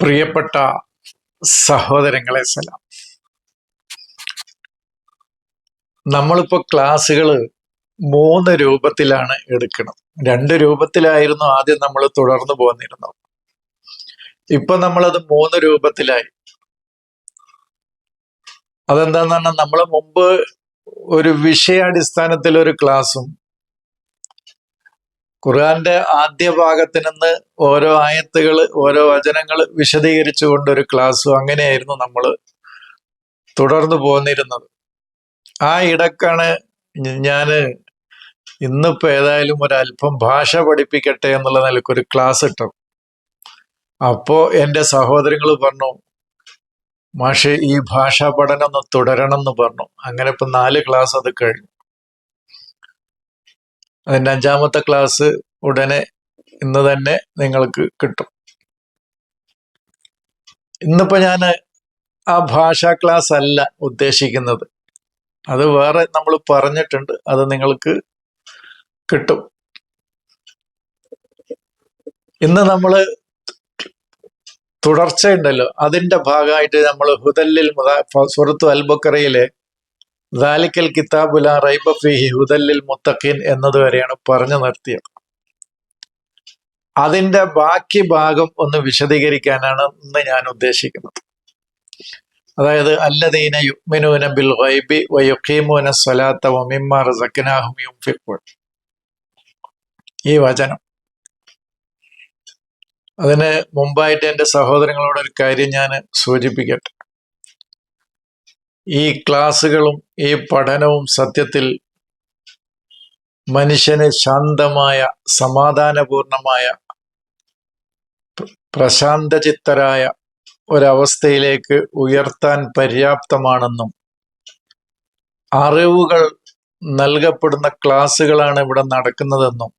പ്രിയപ്പെട്ട സഹോദരങ്ങളെ സലാം. നമ്മളിപ്പോ ക്ലാസ്സുകൾ മൂന്ന് രൂപത്തിലാണ് എടുക്കണം രണ്ട് രൂപത്തിലായിരുന്നു ആദ്യം നമ്മൾ തുടർന്നു പോന്നിരുന്നത്. ഇപ്പൊ നമ്മളത് മൂന്ന് രൂപത്തിലായി. അതെന്താന്ന് പറഞ്ഞാൽ നമ്മൾ മുമ്പ് ഒരു വിഷയാടിസ്ഥാനത്തിൽ ഒരു ക്ലാസ്സും ഖുർആന്റെ ആദ്യ ഭാഗത്ത് നിന്ന് ഓരോ ആയത്തുകൾ ഓരോ വചനങ്ങൾ വിശദീകരിച്ചുകൊണ്ട് ഒരു ക്ലാസ്സും അങ്ങനെയായിരുന്നു നമ്മൾ തുടർന്നു പോന്നിരുന്നത്. ആ ഇടക്കാണ് ഞാൻ ഇന്നിപ്പോ ഏതായാലും ഒരല്പം ഭാഷ പഠിപ്പിക്കട്ടെ എന്നുള്ള നിലയ്ക്ക് ഒരു ക്ലാസ് ഇട്ടു അപ്പോ എന്റെ സഹോദരങ്ങൾ പറഞ്ഞു മാഷെ ഈ ഭാഷാ പഠനം ഒന്ന് തുടരണം എന്ന് പറഞ്ഞു. അങ്ങനെ ഇപ്പൊ നാല് ക്ലാസ് അത് കഴിഞ്ഞു. അതിന്റെ അഞ്ചാമത്തെ ക്ലാസ് ഉടനെ ഇന്ന് തന്നെ നിങ്ങൾക്ക് കിട്ടും. ഇന്നിപ്പോ ഞാൻ ആ ഭാഷാ ക്ലാസ് അല്ല ഉദ്ദേശിക്കുന്നത്. അത് വേറെ നമ്മൾ പറഞ്ഞിട്ടുണ്ട് അത് നിങ്ങൾക്ക് കിട്ടും. ഇന്ന് നമ്മൾ തുടർച്ചയുണ്ടല്ലോ അതിന്റെ ഭാഗമായിട്ട് നമ്മൾ ഹുദല്ലിൽ സുഹൃത്തു അൽബക്കറയിലെ ദാലിക്കൽ കിതാബുല റൈബ ഫിഹി ഹുദല്ലിൽ മുത്തഖീൻ എന്നതുവരെയാണ് പറഞ്ഞു നിർത്തിയത്. അതിന്റെ ബാക്കി ഭാഗം ഒന്ന് വിശദീകരിക്കാനാണ് ഇന്ന് ഞാൻ ഉദ്ദേശിക്കുന്നത്. അതായത് അല്ലദീന യുഗ്മിനൂന ബിൽ ഗൈബി വയുഖീമൂന സ്വലാത്ത ഒമിമാർ സക്കിനാഹും യുംഫിപ്പോൾ ഈ വചനം. അതിന് മുമ്പായിട്ട് എന്റെ സഹോദരങ്ങളോട് ഒരു കാര്യം ഞാൻ സൂചിപ്പിക്കട്ടെ. ഈ ക്ലാസ്സുകളും ഈ പഠനവും സത്യത്തിൽ മനുഷ്യന് ശാന്തമായ സമാധാനപൂർണമായ പ്രശാന്തചിത്തരായ ഒരവസ്ഥയിലേക്ക് ഉയർത്താൻ പര്യാപ്തമാണെന്നും അറിവുകൾ നൽകപ്പെടുന്ന ക്ലാസ്സുകളാണ് ഇവിടെ നടക്കുന്നതെന്നും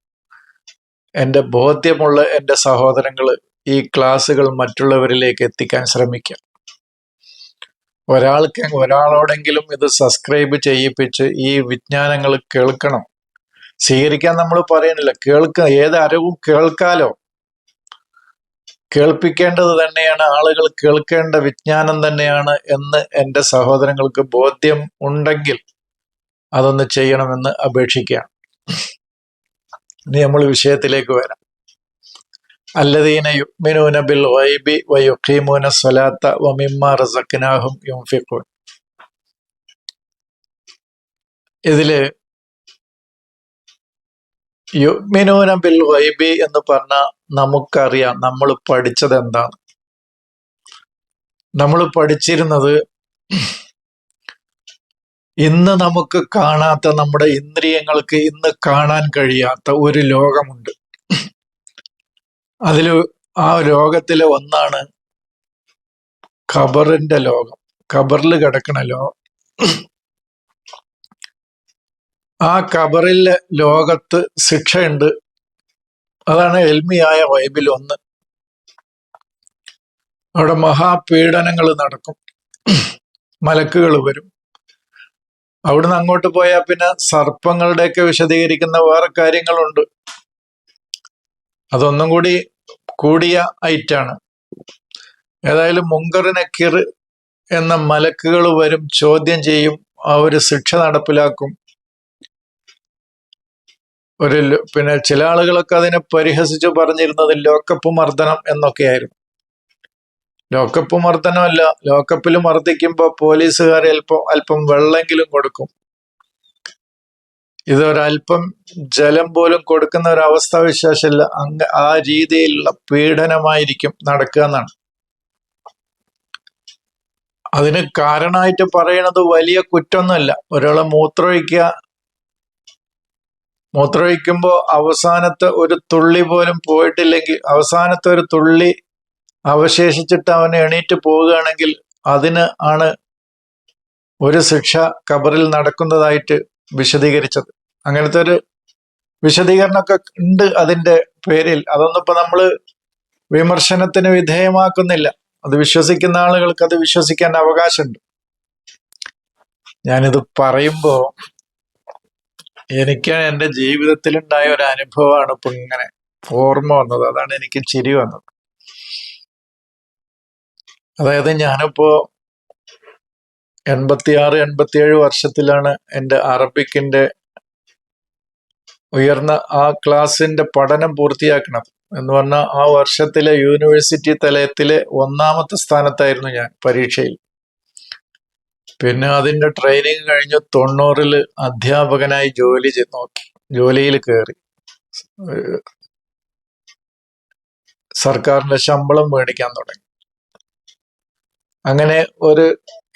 എന്റെ ബോധ്യമുള്ള എന്റെ സഹോദരങ്ങൾ ഈ ക്ലാസ്സുകൾ മറ്റുള്ളവരിലേക്ക് എത്തിക്കാൻ ശ്രമിക്കാം. ഒരാൾക്ക് ഒരാളോടെങ്കിലും ഇത് സബ്സ്ക്രൈബ് ചെയ്യിപ്പിച്ച് ഈ വിജ്ഞാനങ്ങൾ കേൾക്കണം. സ്വീകരിക്കാൻ നമ്മൾ പറയുന്നില്ല. കേൾക്ക ഏത് അറിവും കേൾക്കാലോ. കേൾപ്പിക്കേണ്ടത് തന്നെയാണ് ആളുകൾ കേൾക്കേണ്ട വിജ്ഞാനം തന്നെയാണ് എന്ന് എന്റെ സഹോദരങ്ങൾക്ക് ബോധ്യം ഉണ്ടെങ്കിൽ അതൊന്ന് ചെയ്യണമെന്ന് അപേക്ഷിക്കുകയാണ്. ഇനി നമ്മൾ വിഷയത്തിലേക്ക് വരാം. അല്ലദീന യുഗ്മിനൂന ബിൽ ഗൈബി വയുഖീമൂന സ്വലാത്ത വമിമ്മ റസഖ്നാഹും യുംഫിഖൂൻ ഇതിൽ യുഗ്മിനൂന ബിൽ ഗൈബി എന്ന് പറഞ്ഞ നമുക്കറിയാം നമ്മൾ പഠിച്ചത് എന്താണ് നമ്മൾ പഠിച്ചിരുന്നത് ഇന്ന് നമുക്ക് കാണാത്ത നമ്മുടെ ഇന്ദ്രിയങ്ങൾക്ക് ഇന്ന് കാണാൻ കഴിയാത്ത ഒരു ലോകമുണ്ട്. അതിൽ ആ രോഗത്തിലെ ഒന്നാണ് ഖബറിന്റെ ലോകം. ഖബറിൽ കിടക്കണ ലോകം ആ ഖബറിലെ ലോകത്ത് ശിക്ഷയുണ്ട്. അതാണ് എൽമിയായ വൈബിൽ ഒന്ന്. അവിടെ മഹാപീഡനങ്ങൾ നടക്കും. മലക്കുകൾ വരും. അവിടുന്ന് അങ്ങോട്ട് പോയാൽ പിന്നെ സർപ്പങ്ങളുടെയൊക്കെ വിശദീകരിക്കുന്ന വേറെ കാര്യങ്ങളുണ്ട്. അതൊന്നും കൂടി കൂടിയ ഐറ്റാണ്. ഏതായാലും മുങ്കർ നക്കീർ എന്ന മലക്കുകൾ വരും ചോദ്യം ചെയ്യും അവർ ശിക്ഷ നടപ്പിലാക്കും. ഒരു പിന്നെ ചില ആളുകളൊക്കെ അതിനെ പരിഹസിച്ചു പറഞ്ഞിരുന്നത് ലോക്കപ്പ് മർദ്ദനം എന്നൊക്കെയായിരുന്നു. ലോക്കപ്പ് മർദ്ദനമല്ല ലോക്കപ്പിൽ മർദ്ദിക്കുമ്പോൾ പോലീസുകാർ അല്പം അല്പം വെള്ളമെങ്കിലും കൊടുക്കും. ഇതൊരല്പം ജലം പോലും കൊടുക്കുന്ന ഒരു അവസ്ഥാവിശേഷമില്ല അങ്ങ് ആ രീതിയിലുള്ള പീഡനമായിരിക്കും നടക്കുക എന്നാണ്. അതിന് കാരണമായിട്ട് പറയുന്നത് വലിയ കുറ്റമൊന്നുമല്ല. ഒരാളെ മൂത്രമൊഴിക്കുക മൂത്രമൊഴിക്കുമ്പോൾ അവസാനത്തെ ഒരു തുള്ളി പോലും പോയിട്ടില്ലെങ്കിൽ അവസാനത്തെ ഒരു തുള്ളി അവശേഷിച്ചിട്ട് അവൻ എണീറ്റ് പോവുകയാണെങ്കിൽ അതിന് ആണ് ഒരു ശിക്ഷ കബറിൽ നടക്കുന്നതായിട്ട് വിശദീകരിച്ചത്. അങ്ങനത്തെ ഒരു വിശദീകരണമൊക്കെ ഉണ്ട് അതിന്റെ പേരിൽ. അതൊന്നും ഇപ്പൊ നമ്മൾ വിമർശനത്തിന് വിധേയമാക്കുന്നില്ല. അത് വിശ്വസിക്കുന്ന ആളുകൾക്ക് അത് വിശ്വസിക്കാൻ അവകാശമുണ്ട്. ഞാനിത് പറയുമ്പോ എനിക്ക് എന്റെ ജീവിതത്തിലുണ്ടായ ഒരു അനുഭവമാണ് ഇപ്പൊ ഇങ്ങനെ ഓർമ്മ വന്നത്. അതാണ് എനിക്ക് ചിരി വന്നത്. അതായത് ഞാനിപ്പോ എൺപത്തിയാറ് എൺപത്തിയേഴ് വർഷത്തിലാണ് എന്റെ അറബിക്കിന്റെ ഉയർന്ന ആ ക്ലാസിന്റെ പഠനം പൂർത്തിയാക്കണം എന്ന് പറഞ്ഞാൽ ആ വർഷത്തിലെ യൂണിവേഴ്സിറ്റി തലയത്തിലെ ഒന്നാമത്തെ സ്ഥാനത്തായിരുന്നു ഞാൻ പരീക്ഷയിൽ. പിന്നെ അതിന്റെ ട്രെയിനിങ് കഴിഞ്ഞ് തൊണ്ണൂറിൽ അധ്യാപകനായി ജോലി നോക്കി. ജോലിയിൽ കയറി സർക്കാരിന്റെ ശമ്പളം മേടിക്കാൻ തുടങ്ങി. അങ്ങനെ ഒരു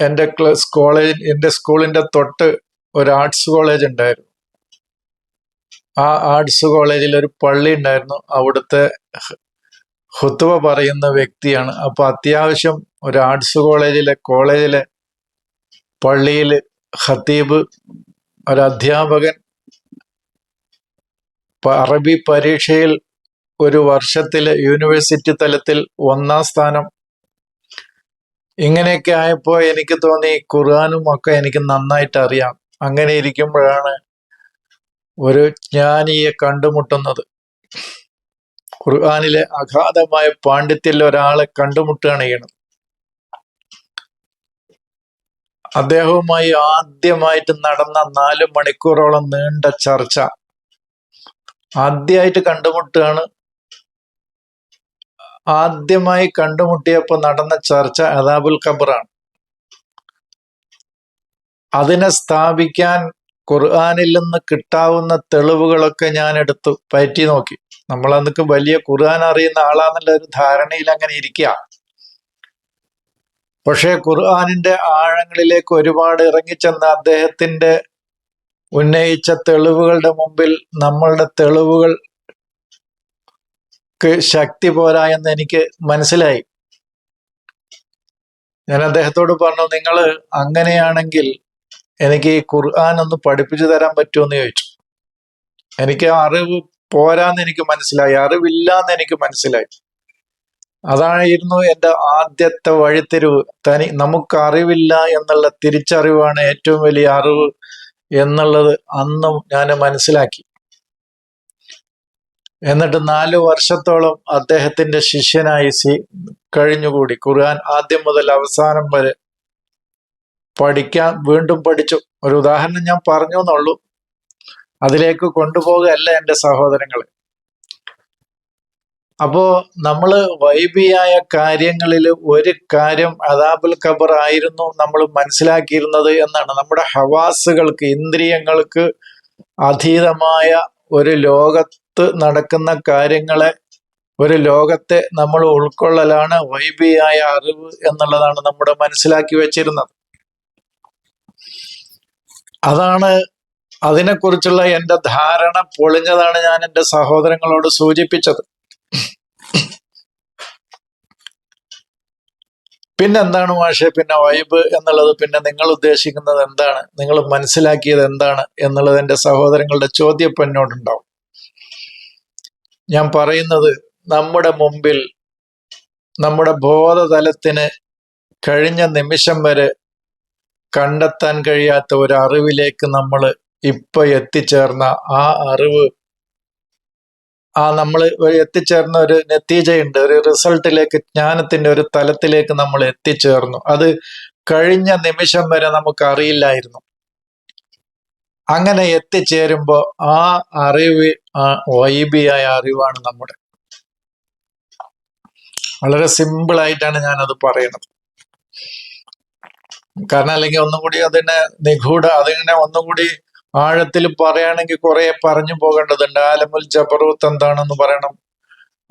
എന്റെ ക്ലസ് കോളേജ് എന്റെ സ്കൂളിന്റെ തൊട്ട് ഒരു ആർട്സ് കോളേജ് ഉണ്ടായിരുന്നു. ആ ആർട്സ് കോളേജിൽ ഒരു പള്ളി ഉണ്ടായിരുന്നു. അവിടുത്തെ ഹുത്തുവ പറയുന്ന വ്യക്തിയാണ്. അപ്പൊ അത്യാവശ്യം ഒരു ആർട്സ് കോളേജിലെ കോളേജിലെ പള്ളിയിൽ ഖത്തീബ് ഒരു അധ്യാപകൻ അറബി പരീക്ഷയിൽ ഒരു വർഷത്തിലെ യൂണിവേഴ്സിറ്റി തലത്തിൽ ഒന്നാം സ്ഥാനം. ഇങ്ങനെയൊക്കെ ആയപ്പോൾ എനിക്ക് തോന്നി ഖുർആാനും ഒക്കെ എനിക്ക് നന്നായിട്ട് അറിയാം. അങ്ങനെ ഇരിക്കുമ്പോഴാണ് ഒരു ജ്ഞാനിയെ കണ്ടുമുട്ടുന്നത്. ഖുർആാനിലെ അഗാധമായ പാണ്ഡിത്യത്തിൽ ഒരാളെ കണ്ടുമുട്ടുകയാണ് ചെയ്യണം അദ്ദേഹവുമായി ആദ്യമായിട്ട് നടന്ന നാല് മണിക്കൂറോളം നീണ്ട ചർച്ച. ആദ്യമായിട്ട് കണ്ടുമുട്ടുകയാണ്. ആദ്യമായി കണ്ടുമുട്ടിയപ്പോൾ നടന്ന ചർച്ച അദാബുൽ ഖബറാണ്. അതിനെ സ്ഥാപിക്കാൻ ഖുർആാനിൽ നിന്ന് കിട്ടാവുന്ന തെളിവുകളൊക്കെ ഞാൻ എടുത്തു പറ്റി നോക്കി. നമ്മൾ അന്നൊക്കെ വലിയ ഖുർആൻ അറിയുന്ന ആളാന്നുള്ള ഒരു ധാരണയിൽ അങ്ങനെ ഇരിക്കുക പക്ഷേ ഖുർആാനിന്റെ ആഴങ്ങളിലേക്ക് ഒരുപാട് ഇറങ്ങിച്ചെന്ന അദ്ദേഹത്തിന്റെ ഉന്നയിച്ച തെളിവുകളുടെ മുമ്പിൽ നമ്മളുടെ തെളിവുകൾ ശക്തി പോരാ എന്ന് എനിക്ക് മനസ്സിലായി. ഞാൻ അദ്ദേഹത്തോട് പറഞ്ഞു നിങ്ങൾ അങ്ങനെയാണെങ്കിൽ എനിക്ക് ഈ ഖുർആൻ ഒന്ന് പഠിപ്പിച്ചു തരാൻ പറ്റുമെന്ന് ചോദിച്ചു. എനിക്ക് അറിവ് പോരാന്ന് എനിക്ക് മനസ്സിലായി. അറിവില്ലാന്ന് എനിക്ക് മനസ്സിലായി. അതായിരുന്നു എന്റെ ആദ്യത്തെ വഴിത്തിരിവ്. തനി നമുക്ക് അറിവില്ല എന്നുള്ള തിരിച്ചറിവാണ് ഏറ്റവും വലിയ അറിവ് എന്നുള്ളത് അന്നും ഞാൻ മനസ്സിലാക്കി. എന്നിട്ട് നാല് വർഷത്തോളം അദ്ദേഹത്തിന്റെ ശിഷ്യനായി സി കഴിഞ്ഞുകൂടി. ഖുർആൻ ആദ്യം മുതൽ അവസാനം വരെ പഠിക്കാൻ വീണ്ടും പഠിച്ചു. ഒരു ഉദാഹരണം ഞാൻ പറഞ്ഞു എന്നുള്ളൂ അതിലേക്ക് കൊണ്ടുപോകുകയല്ല എന്റെ സഹോദരങ്ങളെ. അപ്പോ നമ്മൾ വൈബിയായ കാര്യങ്ങളിൽ ഒരു കാര്യം അദാബുൽ ഖബർ ആയിരുന്നു നമ്മൾ മനസ്സിലാക്കിയിരുന്നത് എന്നാണ്. നമ്മുടെ ഹവാസുകൾക്ക് ഇന്ദ്രിയങ്ങൾക്ക് അതീതമായ ഒരു ലോകത്ത് നടക്കുന്ന കാര്യങ്ങളെ ഒരു ലോകത്തെ നമ്മൾ ഉൾക്കൊള്ളലാണ് വൈബിയായ അറിവ് എന്നുള്ളതാണ് നമ്മുടെ മനസ്സിലാക്കി വെച്ചിരുന്നത്. അതാണ് അതിനെക്കുറിച്ചുള്ള എന്റെ ധാരണ പൊളിഞ്ഞതാണ് ഞാൻ എന്റെ സഹോദരങ്ങളോട് സൂചിപ്പിച്ചത്. പിന്നെന്താണ് മാഷെ? പിന്നെ വൈബ് എന്നുള്ളത് പിന്നെ നിങ്ങൾ ഉദ്ദേശിക്കുന്നത് എന്താണ്? നിങ്ങൾ മനസ്സിലാക്കിയത് എന്താണ് എന്നുള്ളത് എന്റെ സഹോദരങ്ങളുടെ ചോദ്യം എന്നോടുണ്ടാവും. ഞാൻ പറയുന്നത് നമ്മുടെ മുമ്പിൽ നമ്മുടെ ബോധതലത്തിന് കഴിഞ്ഞ നിമിഷം വരെ കണ്ടെത്താൻ കഴിയാത്ത ഒരു അറിവിലേക്ക് നമ്മൾ ഇപ്പൊ എത്തിച്ചേർന്ന ആ അറിവ് ആ നമ്മൾ എത്തിച്ചേർന്ന ഒരു നെത്തീജയുണ്ട് ഒരു റിസൾട്ടിലേക്ക് ജ്ഞാനത്തിന്റെ ഒരു തലത്തിലേക്ക് നമ്മൾ എത്തിച്ചേർന്നു. അത് കഴിഞ്ഞ നിമിഷം വരെ നമുക്ക് അറിയില്ലായിരുന്നു അങ്ങനെ എത്തിച്ചേരുമ്പോ ആ അറിവ് ആ വൈബിയായ അറിവാണ് നമ്മുടെ. വളരെ ഞാൻ അത് പറയുന്നത്. കാരണം അല്ലെങ്കിൽ ഒന്നും കൂടി അതിനെ നിഗൂഢ അതിനെ ഒന്നും കൂടി ആഴത്തിൽ പറയുകയാണെങ്കിൽ കുറെ പറഞ്ഞു പോകേണ്ടതുണ്ട്. ആലമുൽ ജബറൂത്ത് എന്താണെന്ന് പറയണം.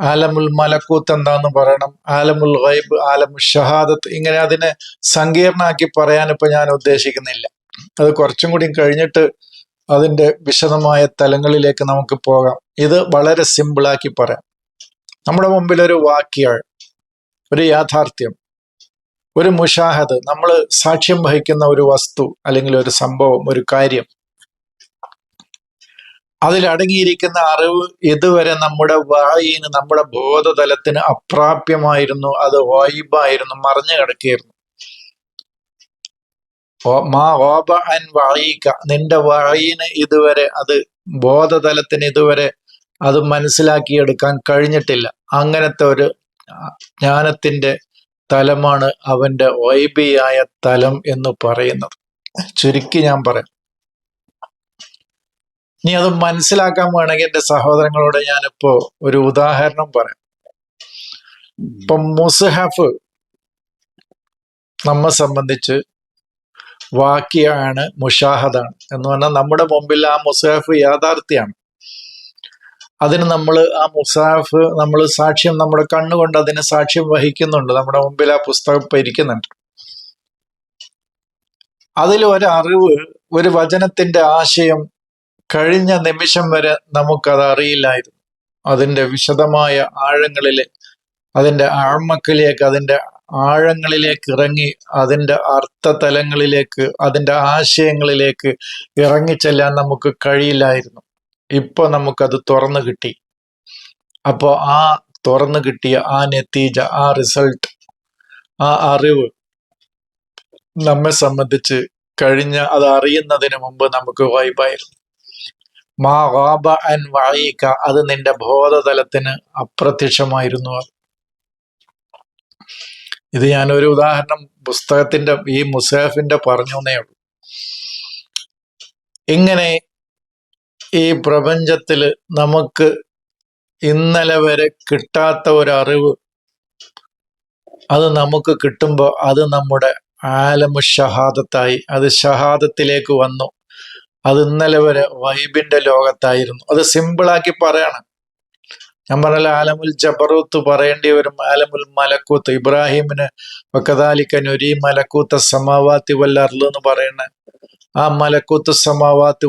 ആലമുൽ മലക്കൂത്ത് എന്താന്ന് പറയണം. ആലമുൽ ഗൈബ് ആലമുൽ ഷഹാദത്ത് ഇങ്ങനെ അതിനെ സങ്കീർണമാക്കി പറയാൻ ഇപ്പൊ ഞാൻ ഉദ്ദേശിക്കുന്നില്ല. അത് കുറച്ചും കൂടി കഴിഞ്ഞിട്ട് അതിന്റെ വിശദമായ തലങ്ങളിലേക്ക് നമുക്ക് പോകാം. ഇത് വളരെ സിമ്പിളാക്കി പറയാം. നമ്മുടെ മുമ്പിൽ ഒരു വാക്യാൾ ഒരു യാഥാർത്ഥ്യം. ഒരു മുഷാഹദ് നമ്മൾ സാക്ഷ്യം വഹിക്കുന്ന ഒരു വസ്തു അല്ലെങ്കിൽ ഒരു സംഭവം ഒരു കാര്യം. അതിലടങ്ങിയിരിക്കുന്ന അറിവ് ഇതുവരെ നമ്മുടെ വായിന് നമ്മുടെ ബോധതലത്തിന് അപ്രാപ്യമായിരുന്നു അത് വായിബായിരുന്നു മറിഞ്ഞു കിടക്കുകയായിരുന്നു. മാ ഓബ അൻ വായിക്ക നിന്റെ വായിന് ഇതുവരെ അത് ബോധതലത്തിന് ഇതുവരെ അത് മനസ്സിലാക്കിയെടുക്കാൻ കഴിഞ്ഞിട്ടില്ല. അങ്ങനത്തെ ഒരു ജ്ഞാനത്തിന്റെ തലമാണ് അവന്റെ വൈബിയായ തലം എന്ന് പറയുന്നത്. ചുരുക്കി ഞാൻ പറയാം. ഇനി അത് മനസ്സിലാക്കാൻ വേണമെങ്കിൽ എന്റെ സഹോദരങ്ങളോട് ഞാനിപ്പോ ഒരു ഉദാഹരണം പറയാം. ഇപ്പൊ മുസ്ഹഫ് നമ്മെ സംബന്ധിച്ച് വാക്കിയാണ് മുഷാഹദാണ് എന്ന് പറഞ്ഞാൽ നമ്മുടെ മുമ്പിൽ ആ മുസ്ഹഫ് യാഥാർത്ഥ്യമാണ്. അതിന് നമ്മൾ ആ മുസാഫ് നമ്മൾ സാക്ഷ്യം നമ്മുടെ കണ്ണുകൊണ്ട് അതിന് സാക്ഷ്യം വഹിക്കുന്നുണ്ട്. നമ്മുടെ മുമ്പിൽ ആ പുസ്തകം പരിക്കുന്നുണ്ട് അതിൽ ഒരറിവ് ഒരു വചനത്തിന്റെ ആശയം കഴിഞ്ഞ നിമിഷം വരെ നമുക്കത് അറിയില്ലായിരുന്നു. അതിന്റെ വിശദമായ ആഴങ്ങളിലെ അതിന്റെ ആഴ്മക്കിലേക്ക് അതിന്റെ ആഴങ്ങളിലേക്ക് ഇറങ്ങി അതിന്റെ അർത്ഥതലങ്ങളിലേക്ക് അതിന്റെ ആശയങ്ങളിലേക്ക് ഇറങ്ങിച്ചെല്ലാൻ നമുക്ക് കഴിയില്ലായിരുന്നു. ഇപ്പൊ നമുക്കത് തുറന്നു കിട്ടി. അപ്പോൾ ആ തുറന്നു കിട്ടിയ ആ നെത്തീജ ആ റിസൾട്ട് ആ അറിവ് നമ്മെ സംബന്ധിച്ച് കഴിഞ്ഞ അത് അറിയുന്നതിന് മുമ്പ് നമുക്ക് വൈബായിരുന്നു. മാ ഗാബ അൻ വായിക്ക അത് നിന്റെ ബോധതലത്തിന് അപ്രത്യക്ഷമായിരുന്നു ഇത് ഞാനൊരു ഉദാഹരണം പുസ്തകത്തിന്റെ ഈ മുസാഫിന്റെ പറഞ്ഞു ഉള്ളൂ. ഇങ്ങനെ ഈ പ്രപഞ്ചത്തിൽ നമുക്ക് ഇന്നലെ വരെ കിട്ടാത്ത ഒരറിവ്. അത് നമുക്ക് കിട്ടുമ്പോൾ അത് നമ്മുടെ ആലമു ഷഹാദത്തായി അത് ഷഹാദത്തിലേക്ക് വന്നു. അത് ഇന്നലെ വരെ വൈബിന്റെ ലോകത്തായിരുന്നു. അത് സിമ്പിളാക്കി പറയണം. ഞാൻ പറഞ്ഞ ആലമുൽ ജബറൂത്ത് പറയേണ്ടി വരും ആലമുൽ മലക്കൂത്ത് ഇബ്രാഹിമിന് വക്കതാലിക്ക നൊരി മലക്കൂത്ത സമാവാത്തി വല്ലർൽ എന്ന് പറയുന്ന ആ മലക്കൂത്ത് സമാവാത്തി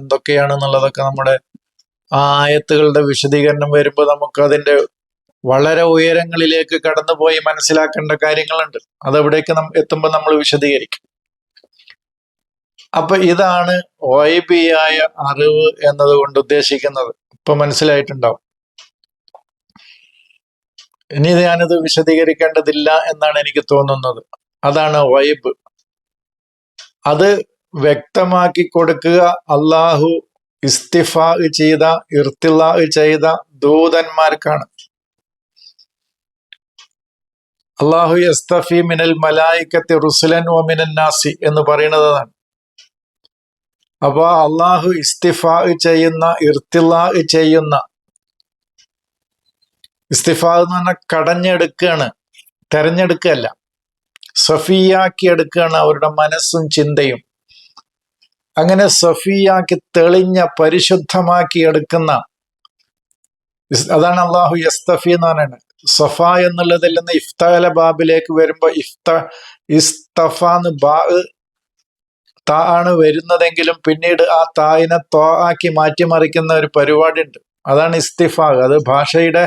എന്തൊക്കെയാണ് എന്നുള്ളതൊക്കെ നമ്മുടെ ആ ആയത്തുകളുടെ വിശദീകരണം വരുമ്പോൾ നമുക്ക് അതിന്റെ വളരെ ഉയരങ്ങളിലേക്ക് കടന്നുപോയി മനസ്സിലാക്കേണ്ട കാര്യങ്ങളുണ്ട്. അതെവിടേക്ക് എത്തുമ്പോൾ നമ്മൾ വിശദീകരിക്കും. അപ്പൊ ഇതാണ് വൈബിയായ അറിവ് എന്നതുകൊണ്ട് ഉദ്ദേശിക്കുന്നത്. ഇപ്പൊ മനസ്സിലായിട്ടുണ്ടാവും. ഇനി ഞാനിത് വിശദീകരിക്കേണ്ടതില്ല എന്നാണ് എനിക്ക് തോന്നുന്നത്. അതാണ് വൈബ് അത് വ്യക്തമാക്കി കൊടുക്കുക. അള്ളാഹു ഇസ്തിഫാ ചെയ്ത ഇർത്തിലാ ചെയ്ത ദൂതന്മാർക്കാണ്. അള്ളാഹു എസ്തഫി മിനൽ മലായിക്കത്തി റുസുലൻ ഒമിനൻ നാസി എന്ന് പറയുന്നതാണ്. അപ്പൊ അള്ളാഹു ഇസ്തിഫാ ചെയ്യുന്ന ഇർത്തിലാ ചെയ്യുന്ന ഇസ്തിഫാ എന്ന് പറഞ്ഞാൽ കടഞ്ഞെടുക്കുകയാണ് തെരഞ്ഞെടുക്കുകയല്ല. സഫിയാക്കി എടുക്കുകയാണ് അവരുടെ മനസ്സും ചിന്തയും. അങ്ങനെ സഫിയാക്കി തെളിഞ്ഞ പരിശുദ്ധമാക്കി എടുക്കുന്ന അതാണ് അള്ളാഹു യസ്തഫി എന്ന് പറയുന്നത്. സഫ എന്നുള്ളതിൽ നിന്ന് ഇഫ്താല ബാബിലേക്ക് വരുമ്പോ ഇഫ്ത ഇസ്തഫ എന്ന് ബാ താ ആണ് വരുന്നതെങ്കിലും പിന്നീട് ആ തായിനെ തോ ആക്കി മാറ്റിമറിക്കുന്ന ഒരു പരിപാടി ഉണ്ട് അതാണ് ഇസ്തിഫാഖ് അത് ഭാഷയുടെ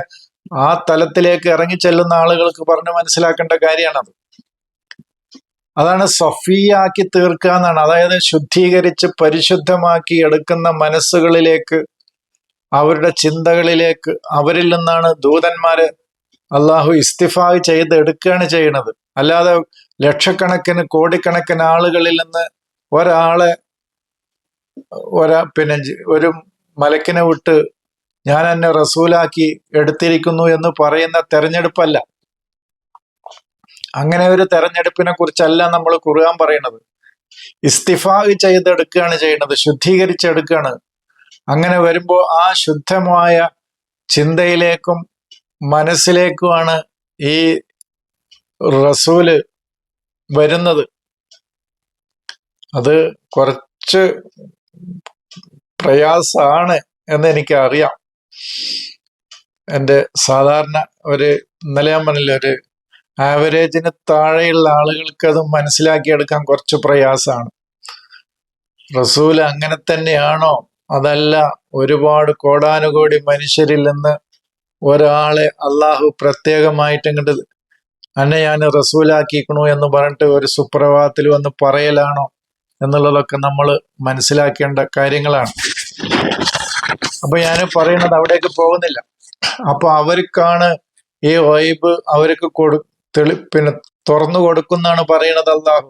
ആ തലത്തിലേക്ക് ഇറങ്ങി ചെല്ലുന്ന ആളുകൾക്ക് പറഞ്ഞു മനസ്സിലാക്കേണ്ട കാര്യമാണത്. അതാണ് സഫിയാക്കി തീർക്കുക എന്നാണ്. അതായത് ശുദ്ധീകരിച്ച് പരിശുദ്ധമാക്കി എടുക്കുന്ന മനസ്സുകളിലേക്ക് അവരുടെ ചിന്തകളിലേക്ക് അവരിൽ നിന്നാണ് ദൂതന്മാര് അള്ളാഹു ഇസ്തിഫാഗ് ചെയ്ത് എടുക്കുകയാണ് ചെയ്യുന്നത്. അല്ലാതെ ലക്ഷക്കണക്കിന് കോടിക്കണക്കിന് ആളുകളിൽ നിന്ന് ഒരാളെ ഒരാ പിന്നെ ഒരു മലക്കിനെ വിട്ട് ഞാൻ എന്നെ റസൂലാക്കി എടുത്തിരിക്കുന്നു എന്ന് പറയുന്ന തെരഞ്ഞെടുപ്പല്ല. അങ്ങനെ ഒരു തെരഞ്ഞെടുപ്പിനെ കുറിച്ചല്ല നമ്മൾ കുറുകാൻ പറയുന്നത്. ഇസ്തിഫാഗ് ചെയ്തെടുക്കുകയാണ് ചെയ്യുന്നത് ശുദ്ധീകരിച്ചെടുക്കുകയാണ്. അങ്ങനെ വരുമ്പോൾ ആ ശുദ്ധമായ ചിന്തയിലേക്കും മനസ്സിലേക്കുമാണ് ഈ റസൂൽ വരുന്നത്. അത് കുറച്ച് പ്രയാസമാണ് എന്ന് എനിക്ക് അറിയാം എന്റെ സാധാരണ ഒരു ഇന്നലെ ഞാൻ പറഞ്ഞില്ല ഒരു ആവറേജിന് താഴെയുള്ള ആളുകൾക്ക് അത് മനസ്സിലാക്കിയെടുക്കാൻ കുറച്ച് പ്രയാസമാണ്. റസൂൽ അങ്ങനെ തന്നെയാണോ? അതല്ല ഒരുപാട് കോടാനുകോടി മനുഷ്യരിൽ നിന്ന് ഒരാളെ അള്ളാഹു പ്രത്യേകമായിട്ട് ഇങ്ങോട്ട് അന്നെ ഞാൻ റസൂലാക്കിക്കണു എന്ന് പറഞ്ഞിട്ട് ഒരു സുപ്രഭാതത്തിൽ വന്ന് പറയലാണോ എന്നുള്ളതൊക്കെ നമ്മൾ മനസ്സിലാക്കേണ്ട കാര്യങ്ങളാണ്. അപ്പൊ ഞാൻ പറയുന്നത് അവിടേക്ക് പോകുന്നില്ല. അപ്പൊ അവർക്കാണ് ഈ വൈബ് അവർക്ക് കൊടു തെളി പിന്നെ തുറന്നു കൊടുക്കുന്നാണ് പറയണത് അള്ളാഹു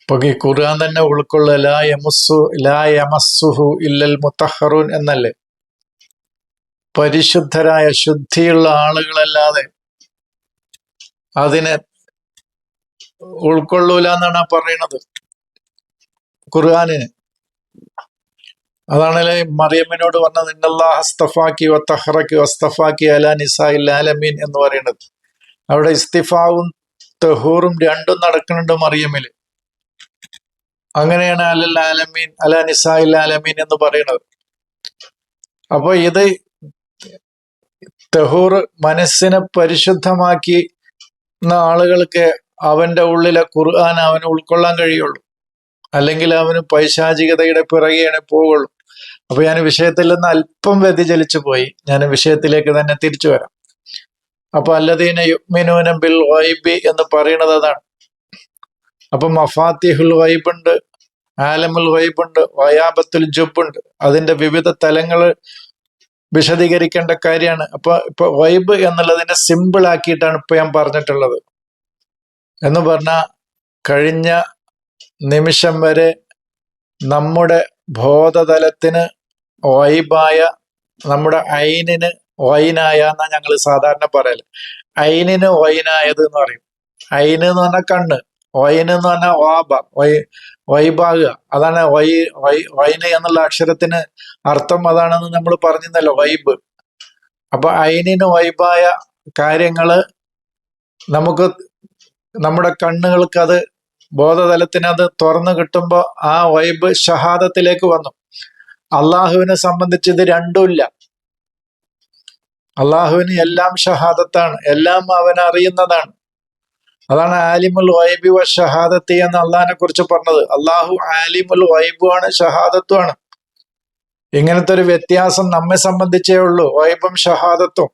ഇപ്പൊ ഈ ഖുർആൻ തന്നെ ഉൾക്കൊള്ള ലാ യമസ്സു ലാ യമസുഹു ഇല്ലൽ മുത്തഹറൂൻ എന്നല്ലേ? പരിശുദ്ധരായ ശുദ്ധിയുള്ള ആളുകളല്ലാതെ അതിനെ ഉൾക്കൊള്ളൂല എന്നാണ് പറയുന്നത് ഖുർആാനിന്. അതാണല്ലേ മറിയമ്മിനോട് പറഞ്ഞത് ഇന്നല്ലാഹ് ഹസ്തഫാക്കി വത്തഹറക്കി വസ്തഫാക്കി അല നിസായി ആലമീൻ എന്ന് പറയുന്നത്. അവിടെ ഇസ്തിഫാവും തെഹൂറും രണ്ടും നടക്കുന്നുണ്ട് മറിയമ്മിൽ അങ്ങനെയാണ് അലൽ ആലമീൻ അല നിസായി ആലമീൻ എന്ന് പറയുന്നത്. അപ്പൊ ഇത് തെഹൂർ മനസ്സിനെ പരിശുദ്ധമാക്കി ആളുകൾക്ക് അവന്റെ ഉള്ളിലെ ഖുർആൻ അവന് ഉൾക്കൊള്ളാൻ കഴിയുള്ളൂ. അല്ലെങ്കിൽ അവന് പൈശാചികതയുടെ പിറകെയാണ് പോവുള്ളൂ. അപ്പൊ ഞാൻ വിഷയത്തിൽ നിന്ന് അല്പം വ്യതിചലിച്ചു പോയി. ഞാൻ വിഷയത്തിലേക്ക് തന്നെ തിരിച്ചു വരാം. അപ്പൊ അല്ലദീന യുഗ്മിനൂനം ബിൽ വൈബി എന്ന് പറയുന്നത് അതാണ്. അപ്പൊ മഫാത്തിഹുൽ വൈബ് ഉണ്ട് ആലമുൽ വൈബ് ഉണ്ട് വയാബത്തുൽ ജുബ് ഉണ്ട് അതിന്റെ വിവിധ തലങ്ങൾ വിശദീകരിക്കേണ്ട കാര്യമാണ്. അപ്പൊ ഇപ്പൊ വൈബ് എന്നുള്ളതിനെ സിമ്പിൾ ആക്കിയിട്ടാണ് ഇപ്പൊ ഞാൻ പറഞ്ഞിട്ടുള്ളത്. എന്ന് പറഞ്ഞ കഴിഞ്ഞ നിമിഷം വരെ നമ്മുടെ ബോധതലത്തിന് വൈബായ നമ്മുടെ ഐനിന് വൈനായ എന്നാ ഞങ്ങൾ സാധാരണ പറയൽ. ഐനിന് ഓയിനായത് എന്ന് പറയും. ഐന് എന്ന് പറഞ്ഞാൽ കണ്ണ്. ഒയിന് എന്ന് പറഞ്ഞാൽ വാബ. വൈ വൈബാകുക അതാണ് വൈ വൈന് എന്നുള്ള അക്ഷരത്തിന് അർത്ഥം അതാണെന്ന് നമ്മൾ പറഞ്ഞിരുന്നല്ലോ വൈബ് അപ്പൊ ഐനിന് വൈബായ കാര്യങ്ങൾ നമുക്ക് നമ്മുടെ കണ്ണുകൾക്ക് അത് ബോധതലത്തിന് അത് തുറന്നു കിട്ടുമ്പോൾ ആ വൈബ് ഷഹാദത്തിലേക്ക് വന്നു. അള്ളാഹുവിനെ സംബന്ധിച്ച് ഇത് രണ്ടുമില്ല. അള്ളാഹുവിന് എല്ലാം ഷഹാദത്താണ് എല്ലാം അവൻ അറിയുന്നതാണ്. അതാണ് ആലിമുൽ വൈബി വ ഷഹാദത്തി എന്ന് അള്ളാഹിനെ കുറിച്ച് പറഞ്ഞത്. അള്ളാഹു ആലിമുൽ വൈബുമാണ് ഷഹാദത്തുമാണ് ഇങ്ങനത്തെ ഒരു വ്യത്യാസം നമ്മെ സംബന്ധിച്ചേ ഉള്ളൂ. വൈബും ഷഹാദത്തും.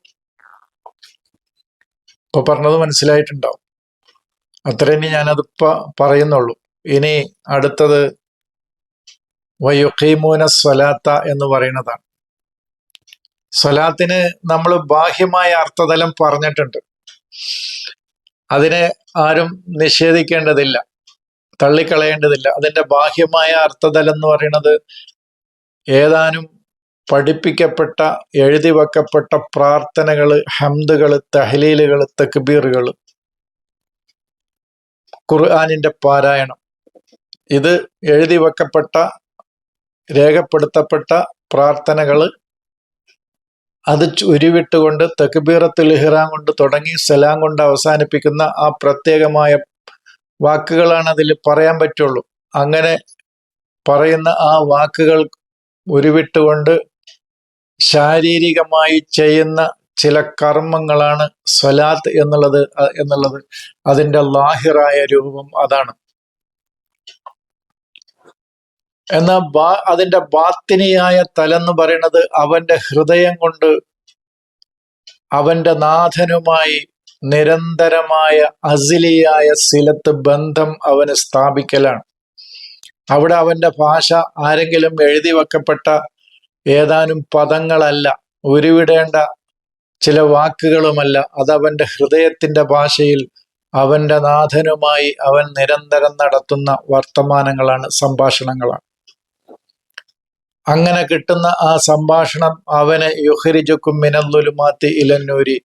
ഇപ്പൊ പറഞ്ഞത് മനസ്സിലായിട്ടുണ്ടാവും. അത്രയും ഞാനത് പറയുന്നുള്ളൂ. ഇനി അടുത്തത് വയുഖീമൂന സ്വലാത്ത എന്ന് പറയുന്നതാണ്. സ്വലാത്തിന് നമ്മൾ ബാഹ്യമായ അർത്ഥതലം പറഞ്ഞിട്ടുണ്ട്. അതിനെ ആരും നിഷേധിക്കേണ്ടതില്ല തള്ളിക്കളയേണ്ടതില്ല. അതിന്റെ ബാഹ്യമായ അർത്ഥതലം എന്ന് പറയുന്നത് ഏതാനും പഠിപ്പിക്കപ്പെട്ട എഴുതി വെക്കപ്പെട്ട പ്രാർത്ഥനകൾ ഹംദുകൾ തഹലീലുകൾ തക്ബീറുകൾ ഖുർആാനിന്റെ പാരായണം. ഇത് എഴുതി വെക്കപ്പെട്ട രേഖപ്പെടുത്തപ്പെട്ട പ്രാർത്ഥനകൾ അത് ഉരുവിട്ടുകൊണ്ട് തക്ബീറത്തുൽ ഇഹ്റാം കൊണ്ട് തുടങ്ങി സലാം കൊണ്ട് അവസാനിപ്പിക്കുന്ന ആ പ്രത്യേകമായ വാക്കുകളാണ് അതിൽ പറയാൻ പറ്റുള്ളൂ. അങ്ങനെ പറയുന്ന ആ വാക്കുകൾ ഉരുവിട്ടുകൊണ്ട് ശാരീരികമായി ചെയ്യുന്ന ചില കർമ്മങ്ങളാണ് സ്വലാത്ത് എന്നുള്ളത് എന്നുള്ളത് അതിന്റെ ലാഹിറായ രൂപം അതാണ്. എന്നാൽ ബാ അതിന്റെ ബാത്തിനിയായ തലെന്ന് പറയുന്നത് അവന്റെ ഹൃദയം കൊണ്ട് അവന്റെ നാഥനുമായി നിരന്തരമായ അസിലിയായ സിലത്ത് ബന്ധം അവന് സ്ഥാപിക്കലാണ്. അവിടെ അവന്റെ ഭാഷ ആരെങ്കിലും എഴുതി വെക്കപ്പെട്ട ഏതാനും പദങ്ങളല്ല ഉരുവിടേണ്ട ചില വാക്കുകളുമല്ല. അവന്റെ ഹൃദയത്തിന്റെ ഭാഷയിൽ അവന്റെ നാഥനുമായി അവൻ നിരന്തരം നടത്തുന്ന വർത്തമാനങ്ങളാണ് സംഭാഷണങ്ങളാണ്. അങ്ങനെ കിട്ടുന്ന ആ സംഭാഷണം അവനെ യുഹരിജുക്കും മിനല്ലുലുമാത്തി ഇലന്നൂരി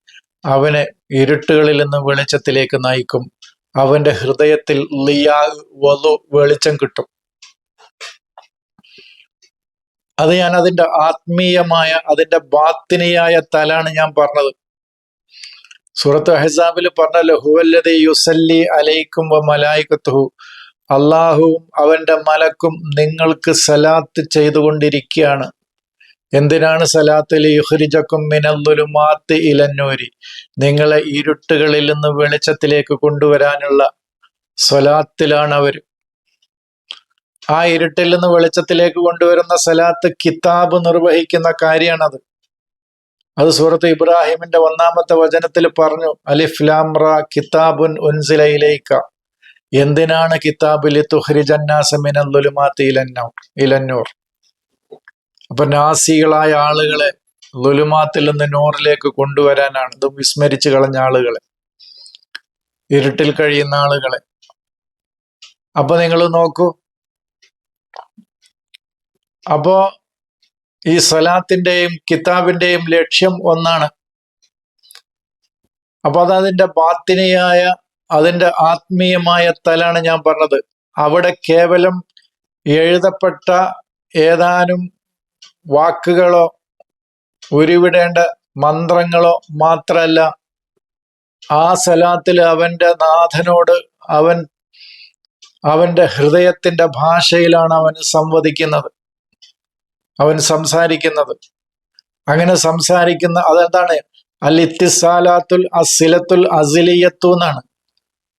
അവനെ ഇരുട്ടുകളിൽ നിന്ന് വെളിച്ചത്തിലേക്ക് നയിക്കും. അവന്റെ ഹൃദയത്തിൽ ലിയാ വലു വെളിച്ചം കിട്ടും. അത് ഞാൻ അതിന്റെ ആത്മീയമായ അതിന്റെ ബാത്തിനിയായ തലാണ് ഞാൻ പറഞ്ഞത്. സൂറത്ത് അഹസാബിൽ പറഞ്ഞല്ലോ ഹുവല്ലതി യുസല്ലി അലൈക്കും വ മലായിക്കത്തുഹു. അള്ളാഹുവും അവന്റെ മലക്കും നിങ്ങൾക്ക് സലാത്ത് ചെയ്തുകൊണ്ടിരിക്കുകയാണ്. എന്തിനാണ് സലാത്തിൽ യുഹരിജക്കും മിനല്ലുലുമാത്ത് ഇലന്നൂരി. നിങ്ങളെ ഇരുട്ടുകളിൽ നിന്ന് വെളിച്ചത്തിലേക്ക് കൊണ്ടുവരാനുള്ള സ്വലാത്തിലാണ് അവർ. ആ ഇരുട്ടിൽ നിന്ന് വെളിച്ചത്തിലേക്ക് കൊണ്ടുവരുന്ന സലാത്ത് കിതാബ് നിർവഹിക്കുന്ന കാര്യമാണത്. അത് സുഹൃത്ത് ഇബ്രാഹിമിന്റെ ഒന്നാമത്തെ വചനത്തിൽ പറഞ്ഞു അലിഫ്ലാംറ കിതാബുൻ ഉൻസിലയിലേക്ക എന്തിനാണ് കിതാബിൽ തുഹ്രിജന്നാസമിനുലുമാത്തി ഇലന്നൂർ? അപ്പൊ നാസികളായ ആളുകളെ ലുലുമാത്തിൽ നിന്ന് നൂറിലേക്ക് കൊണ്ടുവരാനാണ്. ഇത് വിസ്മരിച്ചു കളഞ്ഞ ആളുകളെ. ഇരുട്ടിൽ കഴിയുന്ന ആളുകളെ. അപ്പൊ നിങ്ങൾ നോക്കൂ. അപ്പോ ഈ സ്വലാത്തിന്റെയും കിതാബിന്റെയും ലക്ഷ്യം ഒന്നാണ്. അപ്പൊ അത് അതിന്റെ ബാത്തിനിയായ അതിന്റെ ആത്മീയമായ തലാണ് ഞാൻ പറഞ്ഞത്. അവിടെ കേവലം എഴുതപ്പെട്ട ഏതാനും വാക്കുകളോ ഉരുവിടേണ്ട മന്ത്രങ്ങളോ മാത്രമല്ല ആ സലാത്തിൽ അവന്റെ നാഥനോട് അവൻ അവന്റെ ഹൃദയത്തിന്റെ ഭാഷയിലാണ് അവൻ സംവദിക്കുന്നത്. അവൻ സംസാരിക്കുന്നത്. അങ്ങനെ സംസാരിക്കുന്ന അതെന്താണ്? അൽ അസിലത്തുൽ അസിലിയത്തു എന്നാണ്.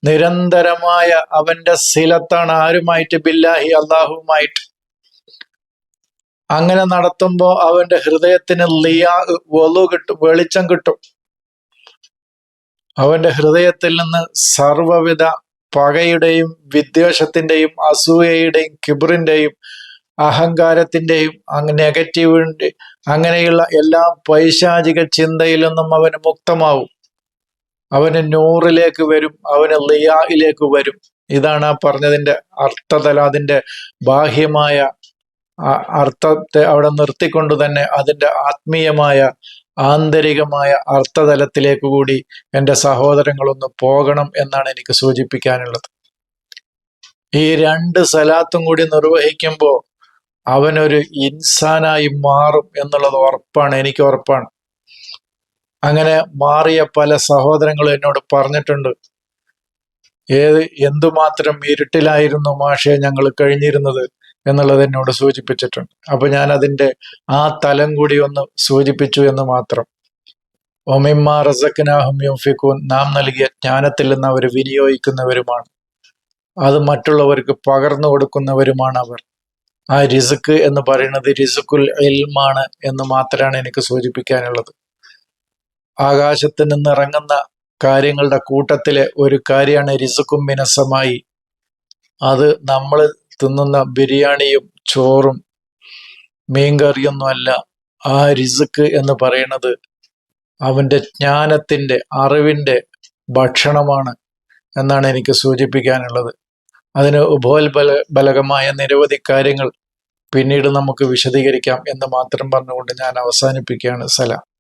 നിരന്തരമായ അവന്റെ സിലത്താണ് ആരുമായിട്ട് ബില്ലാഹി അള്ളാഹുമായിട്ട് അങ്ങനെ നടത്തുമ്പോ അവന്റെ ഹൃദയത്തിന് ലിയാ വലു കിട്ടും വെളിച്ചം കിട്ടും. അവന്റെ ഹൃദയത്തിൽ നിന്ന് സർവവിധ പകയുടെയും വിദ്വേഷത്തിന്റെയും അസൂയയുടെയും കിബറിന്റെയും അഹങ്കാരത്തിന്റെയും നെഗറ്റീവിന്റെ അങ്ങനെയുള്ള എല്ലാ പൈശാചിക ചിന്തയിൽ നിന്നും അവന് മുക്തമാവും. അവന് നൂറിലേക്ക് വരും അവന് ലിയായിലേക്ക് വരും. ഇതാണ് ആ പറഞ്ഞതിന്റെ അർത്ഥതല അതിന്റെ ബാഹ്യമായ അർത്ഥത്തെ അവിടെ നിർത്തിക്കൊണ്ട് തന്നെ അതിന്റെ ആത്മീയമായ ആന്തരികമായ അർത്ഥതലത്തിലേക്ക് കൂടി എന്റെ സഹോദരങ്ങളൊന്ന് പോകണം എന്നാണ് എനിക്ക് സൂചിപ്പിക്കാനുള്ളത്. ഈ രണ്ട് സലാത്തും കൂടി നിർവഹിക്കുമ്പോൾ അവനൊരു ഇൻസാനായി മാറും എന്നുള്ളത് ഉറപ്പാണ് എനിക്ക് ഉറപ്പാണ്. അങ്ങനെ മാറിയ പല സഹോദരങ്ങളും എന്നോട് പറഞ്ഞിട്ടുണ്ട്. ഏത് എന്തുമാത്രം ഇരുട്ടിലായിരുന്നു മാഷെ ഞങ്ങൾ കഴിഞ്ഞിരുന്നത് എന്നുള്ളത് എന്നോട് സൂചിപ്പിച്ചിട്ടുണ്ട്. അപ്പൊ ഞാൻ അതിന്റെ ആ തലം കൂടി ഒന്ന് സൂചിപ്പിച്ചു എന്ന് മാത്രം. ഒമിമ്മ റസക്കനാഹും യുഫിക്കൂൻ നാം നൽകിയ ജ്ഞാനത്തിൽ നിന്ന് അവർ വിനിയോഗിക്കുന്നവരുമാണ്. അത് മറ്റുള്ളവർക്ക് പകർന്നു കൊടുക്കുന്നവരുമാണ് അവർ. ആ റിസുക്ക് എന്ന് പറയുന്നത് റിസുക്കുൽ എൽമാണ് എന്ന് മാത്രമാണ് എനിക്ക് സൂചിപ്പിക്കാനുള്ളത്. ആകാശത്ത് നിന്ന് ഇറങ്ങുന്ന കാര്യങ്ങളുടെ കൂട്ടത്തിലെ ഒരു കാര്യമാണ് റിസുക്കും മിനസമായി. അത് നമ്മൾ തിന്നുന്ന ബിരിയാണിയും ചോറും മീൻകറിയൊന്നുമല്ല. ആ റിസുക്ക് എന്ന് പറയുന്നത് അവന്റെ ജ്ഞാനത്തിന്റെ അറിവിന്റെ ഭക്ഷണമാണ് എന്നാണ് എനിക്ക് സൂചിപ്പിക്കാനുള്ളത്. അതിന് ഉപോത്ബല ബലകമായ നിരവധി കാര്യങ്ങൾ പിന്നീട് നമുക്ക് വിശദീകരിക്കാം എന്ന് മാത്രം പറഞ്ഞുകൊണ്ട് ഞാൻ അവസാനിപ്പിക്കുകയാണ്. സലാം.